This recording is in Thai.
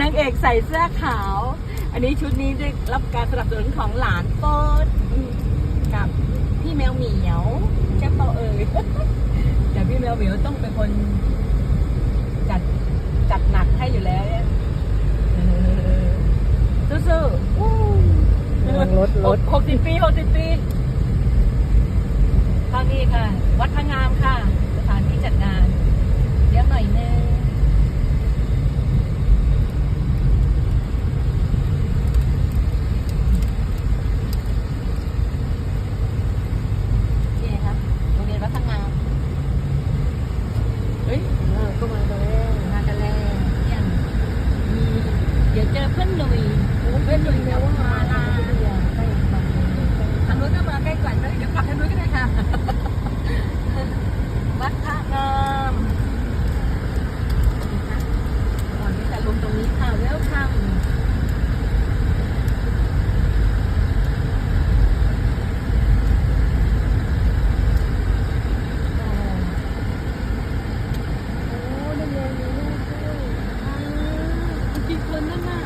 นางเอกใส่เสื้อขาว อันนี้ชุดนี้ได้รับการสนับสนุนของหลานโป๊ดกับพี่แมวเหมียวใช่เปล่าเอ่ยแต่พี่แมวเหมียวต้องเป็นคนจัดจัดหนักให้อยู่แล้วเนี่ยเออสู้ๆอู้ระวังรถรถหกสิบปีหกสิบปีทางนี้ค่ะ วัดพระงามค่ะ สถานที่จัดงานเดี๋ยวหน่อยนึง นี่ครับโรงเรียนวัดพระงามเฮ้ย เออ ก็มาแล้วมากันแล้วเนี่ยมีเดี๋ยวเจอเพื่อนหนุ่ย Ganun na.